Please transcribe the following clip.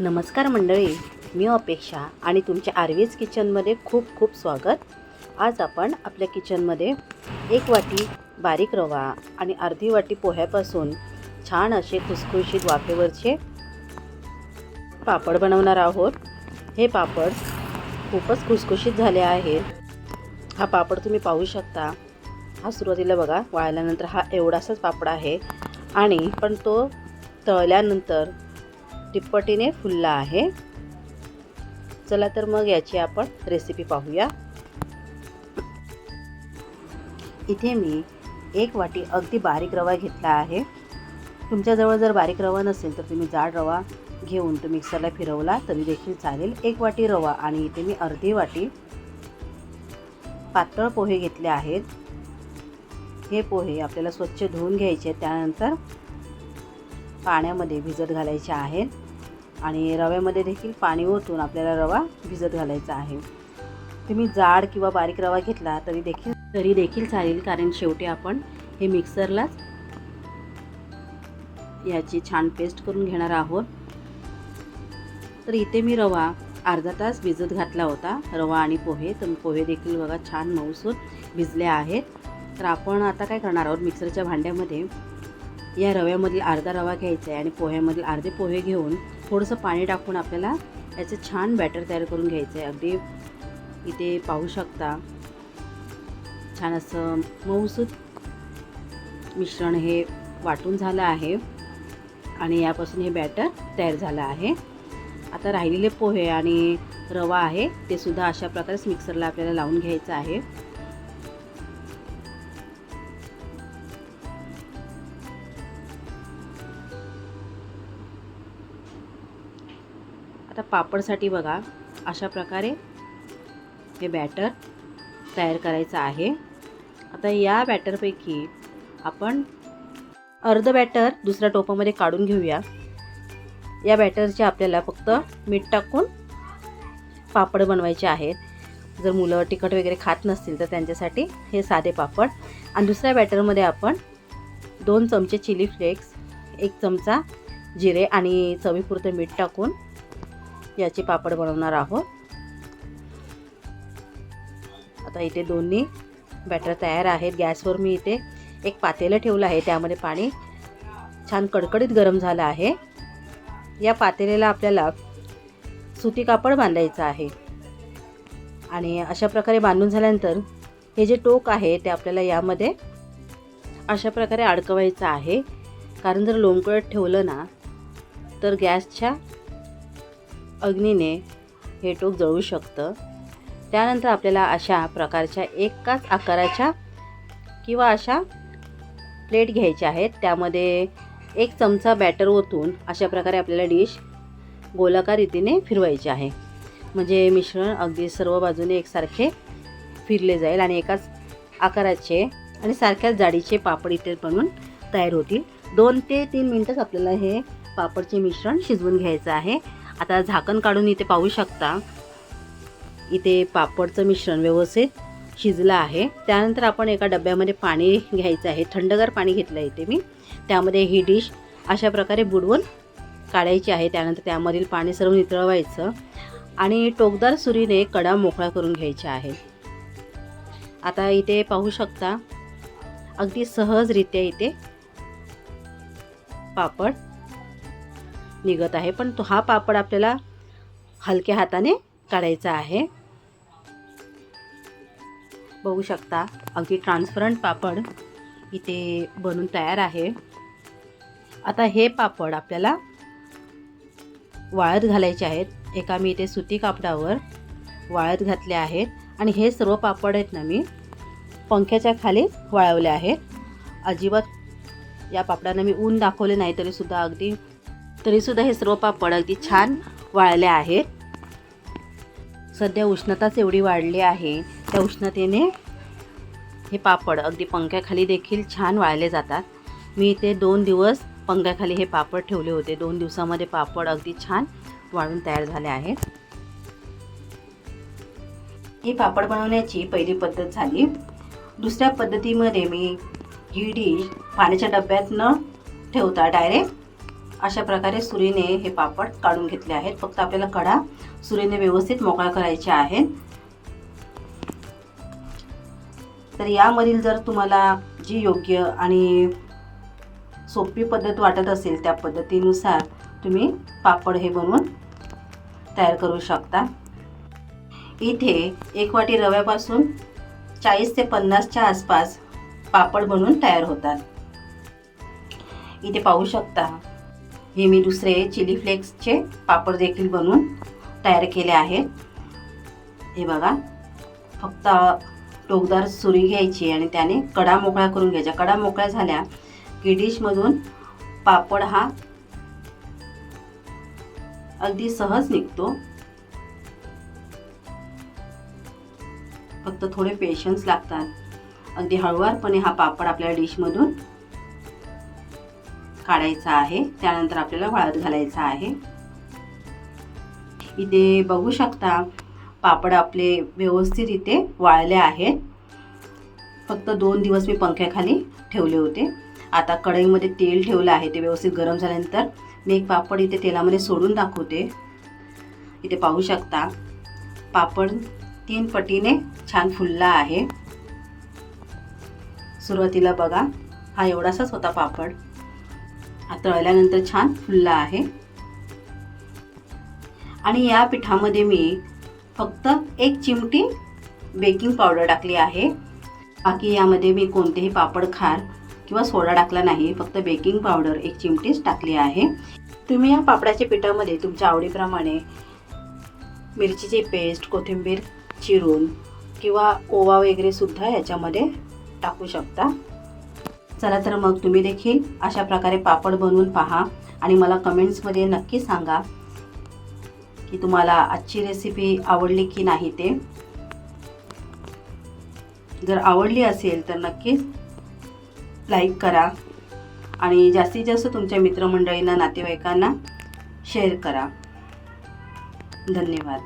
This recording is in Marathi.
नमस्कार मंडळी मी अपेक्षा आणि तुमच्या आरवीज किचनमध्ये खूप खूप स्वागत. आज आपण आपल्या किचनमध्ये एक वाटी बारीक रवा आणि अर्धी वाटी पोह्यापासून छान असे खुसखुशीत वाफेवरचे पापड बनवणार आहोत. हे पापड खूपच खुसखुशीत झाले आहेत. हा पापड तुम्ही पाहू शकता. हा सुरुवातीला बघा वाळल्यानंतर हा एवढासाच पापड आहे. आणि पण तो तळल्यानंतर तिप्पटीने फुलला आहे. चला तर मग याची आपण रेसिपी पाहूया. इथे मी एक वाटी अगदी बारीक रवा घेतला आहे. तुमच्याजवळ जर बारीक रवा नसेल तर तुम्ही जाड रवा घेऊन तो मिक्सरला फिरवला तरी देखील चालेल. एक वाटी रवा आणि इथे मी अर्धी वाटी पातळ पोहे घेतले आहेत. हे पोहे आपल्याला स्वच्छ धुवून घ्यायचे त्यानंतर पाण्यामध्ये भिजत घालायचे आहेत. आणि रव्यामध्ये देखील पाणी ओतून आपल्याला रवा भिजत घालायचा आहे. तुम्ही जाड किंवा बारीक रवा घेतला तरी देखील तरी देखील चालेल कारण शेवटी आपण हे मिक्सरलाच याची छान पेस्ट करून घेणार आहोत. तर इथे मी रवा अर्धा तास भिजत घातला होता रवा आणि पोहे. तर पोहे देखील बघा छान मऊसून भिजले आहेत. तर आपण आता काय करणार आहोत? मिक्सरच्या भांड्यामध्ये या रव्यामधील अर्धा रवा घ्यायचा आहे आणि पोह्यामधील अर्धे पोहे घेऊन थोडंसं पाणी टाकून आपल्याला याचं छान बॅटर तयार करून घ्यायचं आहे अगदी इथे पाहू शकता. छान असं मऊसूत मिश्रण हे वाटून झालं आहे. आणि यापासून हे बॅटर तयार झालं आहे. आता राहिलेले पोहे आणि रवा आहे ते सुद्धा अशा प्रकारेच मिक्सरला आपल्याला लावून घ्यायचं आहे. आता पापडसाठी बघा अशा प्रकारे हे बॅटर तयार करायचं आहे. आता या बॅटरपैकी आपण अर्ध बॅटर दुसऱ्या टोपामध्ये काढून घेऊया. या बॅटरचे आपल्याला फक्त मीठ टाकून पापड बनवायचे आहेत. जर मुलं तिखट वगैरे खात नसतील तर त्यांच्यासाठी हे साधे पापड. आणि दुसऱ्या बॅटरमध्ये आपण दोन चमचे चिली फ्लेक्स एक चमचा जिरे आणि चवीपुरतं मीठ टाकून याचे पापड बनवणार आहोत. आता इथे दोन्ही बॅटर तयार आहेत. गॅसवर मी इथे एक पातेलं ठेवलं आहे. त्यामध्ये पाणी छान कडकडीत गरम झालं आहे. या पातेल्याला आपल्याला सुती कापड बांधायचं आहे. आणि अशा प्रकारे बांधून झाल्यानंतर हे जे टोक आहे ते आपल्याला यामध्ये अशा प्रकारे अडकवायचं आहे. कारण जर लोंबकळत ठेवलं ना तर गॅसच्या अग्नीने हे टोक जळू शकतं. त्यानंतर आपल्याला अशा प्रकारच्या एकाच आकाराच्या किंवा अशा प्लेट घ्यायच्या आहेत. त्यामध्ये एक चमचा बॅटर ओतून अशा प्रकारे आपल्याला डिश गोलाकार रीतीने फिरवायची आहे. म्हणजे मिश्रण अगदी सर्व बाजूने एकसारखे फिरले जाईल आणि एकाच आकाराचे आणि सारख्याच जाडीचे पापड इथे बनवून तयार होतील. दोन ते तीन मिनटंच आपल्याला हे पापडचे मिश्रण शिजवून घ्यायचं आहे. आता झाकण काढून इथे पाहू शकता. इथे पापडचं मिश्रण व्यवस्थित शिजलं आहे. त्यानंतर आपण एका डब्यामध्ये पाणी घ्यायचं आहे. थंडगार पाणी घेतलं इथे मी. त्यामध्ये ही डिश अशा प्रकारे बुडवून काढायची आहे. त्यानंतर त्यामधील पाणी सर्व नितळवायचं आणि टोकदार सुरीने कडा मोकळा करून घ्यायचा आहे. आता इथे पाहू शकता अगदी सहजरित्या इथे पापड निघत आहे. पण तो हा पापड आपल्याला हलक्या हाताने काढायचा आहे. बघू शकता अगदी ट्रान्सपरंट पापड इथे बनून तयार आहे. आता हे पापड आपल्याला वाळत घालायचे आहेत. एका मी इथे सुती कापडावर वाळत घातले आहेत. आणि हे सर्व पापड आहेत ना मी पंख्याच्या खाली वाळवले आहेत. अजिबात या पापडांना मी ऊन दाखवले नाही तरीसुद्धा अगदी तरीसुद्धा हे सर्व पापड अगदी छान वाळले आहेत. सध्या उष्णताच एवढी वाढली आहे. त्या उष्णतेने हे पापड अगदी पंख्याखाली देखील छान वाळले जातात. मी इथे दोन दिवस पंख्याखाली हे पापड ठेवले होते. दोन दिवसामध्ये पापड अगदी छान वाळून तयार झाले आहेत. ही पापड बनवण्याची पहिली पद्धत झाली. दुसऱ्या पद्धतीमध्ये मी ही डिश पाण्याच्या डब्यात न ठेवता डायरेक्ट अशा प्रकारे सुरीने हे पापड काढून घेतले आहेत. फक्त आपल्याला कडा सुरीने व्यवस्थित मोकळा करायचे आहे तर यामधील जर तुम्हाला जी योग्य आणि सोपी पद्धत वाटत असेल त्या पद्धतीनुसार तुम्ही पापड हे बनवून तयार करू शकता. इथे एक वाटी रव्यापासून चाळीस ते पन्नासच्या आसपास पापड बनवून तयार होतात. इथे पाहू शकता हे मी दुसरे चिली फ्लेक्सचे पापड देखील बनवून तयार केले आहेत. हे बघा फक्त टोकदार सुरी घ्यायची आणि त्याने कडा मोकळा करून घ्यायच्या कडा मोकळ्या झाल्या की डिशमधून पापड हा अगदी सहज निघतो. फक्त थोडे पेशन्स लागतात. अगदी हळूवारपणे हा पापड आपल्या डिशमधून काढायचा आहे. त्यानंतर आपल्याला वाळत घालायचा आहे. इथे बघू शकता पापड आपले व्यवस्थित इथे वाळले आहेत. फक्त दोन दिवस मी पंख्याखाली ठेवले होते. आता कढईमध्ये तेल ठेवलं आहे. ते व्यवस्थित गरम झाल्यानंतर मी एक पापड इथे तेलामध्ये सोडून दाखवते. इथे पाहू शकता पापड तीन पटीने छान फुलला आहे. सुरुवातीला बघा हा एवढासाच होता पापड. तळल्यानंतर छान फुलला आहे. आणि या पिठामध्ये मी फक्त एक चिमटी बेकिंग पावडर टाकली आहे. बाकी यामध्ये मी कोणतेही पापड खार किंवा सोडा टाकला नाही फक्त बेकिंग पावडर एक चिमटीच टाकली आहे. तुम्ही या पापडाच्या पिठामध्ये तुमच्या आवडीप्रमाणे मिरचीची पेस्ट कोथिंबीर चिरून किंवा ओवा वगैरे सुद्धा याच्यामध्ये टाकू शकता. चला तर मग तुम्ही देखील अशा प्रकारे पापड बनवून पहा आणि मला कमेंट्समध्ये नक्की सांगा की तुम्हाला आजची रेसिपी आवडली की नाही ते. जर आवडली असेल तर नक्कीच लाईक करा आणि जास्तीत जास्त तुमच्या मित्रमंडळींना नातेवाईकांना शेअर करा. धन्यवाद.